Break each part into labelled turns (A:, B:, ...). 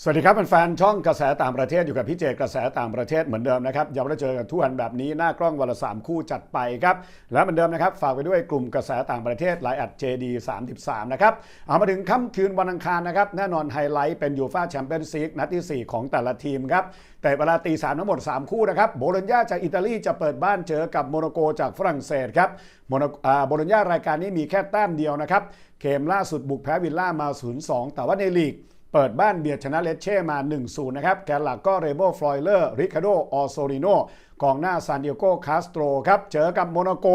A: สวัสดีครับแฟนๆช่องกระแสต่างประเทศอยู่กับพี่เจกระแสต่างประเทศเหมือนเดิมนะครับย้ำว่าเจอกันทุกวันแบบนี้หน้ากล้องวันละสามคู่จัดไปครับและเหมือนเดิมนะครับฝากไปด้วยกลุ่มกระแสต่างประเทศไลน์อัด JD 33นะครับเอามาถึงค่ำคืนวันอังคารนะครับแน่นอนไฮไลท์เป็นยูฟ่าแชมเปี้ยนส์ลีกนัดที่ 4 ของแต่ละทีมครับแต่เวลาตีสามทั้งหมด 3 คู่นะครับโบโลญญาจากอิตาลีจะเปิดบ้านเจอกับโมนโกจากฝรั่งเศสครับโมนาอ่าโบโลญญารายการนี้มีแค่แต้มเดียวนะครับเกมล่าสุดบุกแพ้วิลล่ามา 0-2 แต่ว่าในลีก เปิดบ้านเบียดชนะเลสเช่มา 1-0 นะครับ แกนหลักก็เรโบฟลอยเลอร์ ริคาโด ออโซริโนกองหน้าซานดิโก คาสโตรครับ เจอกับโมนาโก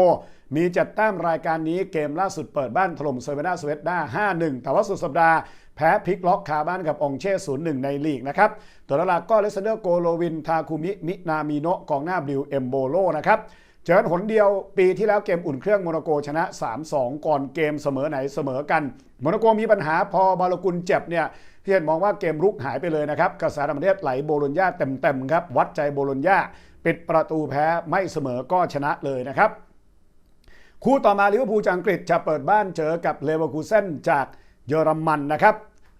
A: มีจัดแต้มรายการนี้เกมล่าสุดเปิดบ้านถล่มเซเวนาสเวตดา5-1 แต่ว่าสุดสัปดาห์แพ้พลิกล็อกคาบ้านกับองเช่ 0-1 ในลีกนะครับ ตัวหลักก็เลสเดอร์โกโลวิน ทาคุมิ มินามิโนะกองหน้าบิลเอมโบโลนะครับเจอหนเดียวปีที่แล้วเกมอุ่นเครื่องโมนาโกชนะ 3-2 ก่อนเกมเสมอไหนเสมอกัน โมนาโกมีปัญหาพอบาลกุลเจ็บเนี่ย ที่เห็นมองว่าเกมรุกหายไปเลยนะครับกระแสต่างประเทศไหลโบโลญญาเต็มๆครับวัดใจโบโลญญาปิดประตูแพ้ไม่เสมอก็ชนะเลยนะครับคู่ต่อมาลิเวอร์พูลจากอังกฤษจะเปิดบ้านเจอกับเลเวอร์คูเซนจากเยอรมันนะครับ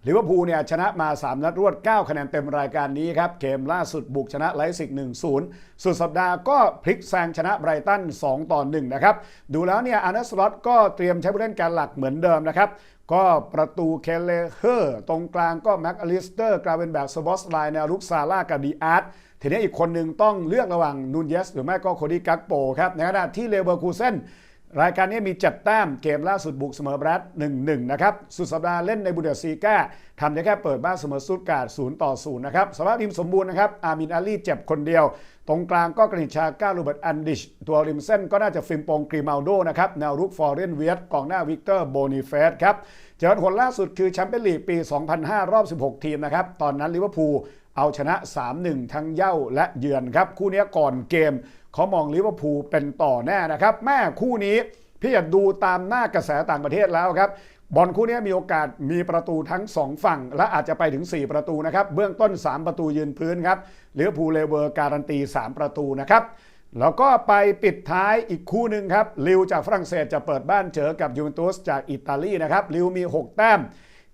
A: ลิเวอร์พูลเนี่ยชนะมา 3 นัดรวด 9 คะแนนเต็มรายการนี้ครับเกมล่าสุดบุกชนะไลซิก 1-0 สุดสัปดาห์ก็พลิกแซงชนะไบรตัน 2 ต่อ 1 นะครับ ดูแล้วเนี่ยอาร์เนสลอตก็เตรียมใช้ผู้เล่นการหลักเหมือนเดิมนะครับก็ประตูเคเลเฮอร์ตรงกลางก็แม็กอลิสเตอร์กราเวนแบกสบอสไลน์แนวลุกซาร่ากับดีอาร์ตทีนี้อีกคนหนึ่งต้องเลือกระหว่างนูนเยสหรือไม่ก็โคดี้กักโปครับในขณะที่เลเวอร์คูเซน รายการนี้มีจัดแต้มเกมล่าสุดบุกเสมอแบรด1-1 นะครับ สุดสัปดาห์เล่นในบุเดสซีก้าทำได้แค่เปิดบ้านเสมอสตุตการ์ด0ต่อ0นะครับสภาพทีมสมบูรณ์นะครับอามินอาลีเจ็บคนเดียว ตรงกลางก็กริชาก้าโรเบิร์ตอันดิช ตัวริมเส้นก็น่าจะฟิมปงกรีมาลโดนะครับแนวรุกฟอร์เรนเวียตกองหน้าวิกเตอร์โบนิเฟสครับเจอผลล่าสุดคือแชมเปี้ยนลีกปี 2005 รอบ 16 ทีมนะครับตอนนั้นลิเวอร์พูล เอาชนะ 3-1 ทั้งเย่าและเยือนครับ คู่นี้ก่อนเกมเขามองลิเวอร์พูลเป็นต่อแน่นะครับ แม่คู่นี้พี่อยากดูตามหน้ากระแสต่างประเทศแล้วครับบอลคู่นี้มีโอกาสมีประตูทั้ง 2 ฝั่ง และอาจจะไปถึง 4 ประตูนะครับ เบื้องต้น 3 ประตูยืนพื้นครับลิเวอร์พูลเลเวอร์การันตี 3 ประตูนะครับ แล้วก็ไปปิดท้ายอีกคู่หนึ่งครับลิวจากฝรั่งเศสจะเปิดบ้านเจอกับยูเวนตุสจากอิตาลีนะครับลิวมี 6 แต้ม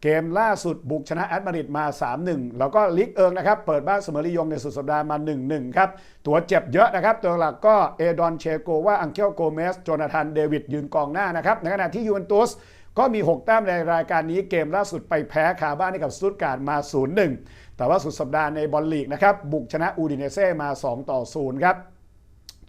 A: เกมล่าสุดบุกชนะแอตมาริดมา 3-1 แล้วก็ลิกเอิงนะครับ เปิดบ้านเสมอลียงในสุดสัปดาห์มา 1-1 ครับ ตัวเจ็บเยอะนะครับ ตัวหลักก็เอดอนเชโกว่าอังเคลโกเมสโจนาธานเดวิดยืนกองหน้านะครับ ในขณะที่ยูเวนตุสก็มี 6 แต้มในรายการนี้เกมล่าสุดไปแพ้คาบ้านให้กับสตุตการ์ดมา 0-1 แต่ว่าสุดสัปดาห์ในบอลลีกนะครับบุกชนะอูดิเนเซ่มา 2-0 ครับ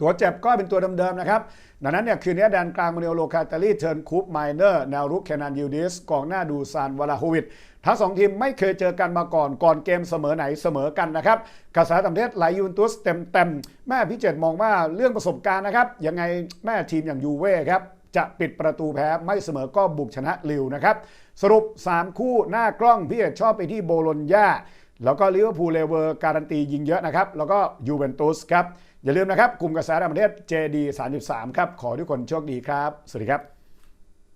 A: ตัวเจ็บก็เป็นตัวเดิมๆนะครับ ดังนั้นเนี่ยคืนนี้แดนกลางมาเนลโลคาตาลีเทิร์นคูปไมเนอร์แนวรุกแคนันยูดิสกองหน้าดูซานวลาโฮวิดทั้งสองทีมไม่เคยเจอกันมาก่อนก่อนเกมเสมอไหนเสมอกันนะครับกระแสต่างประเทศไหลยูนตุสเต็มๆแม่พี่เจตมองว่าเรื่องประสบการณ์นะครับยังไงแม่ทีมอย่างยูเว่ครับจะปิดประตูแพ้ไม่เสมอก็บุกชนะลิวนะครับ สรุป 3 คู่หน้ากล้องพี่เอกชอบไปที่โบโลญญา แล้วก็ลิเวอร์พูลเลเวอร์การันตียิงเยอะนะครับ แล้วก็ยูเวนตุสครับ อย่าลืมนะครับ กลุ่มกระแสต่างประเทศ JD 33 ครับ ขอทุกคนโชคดีครับ สวัสดีครับ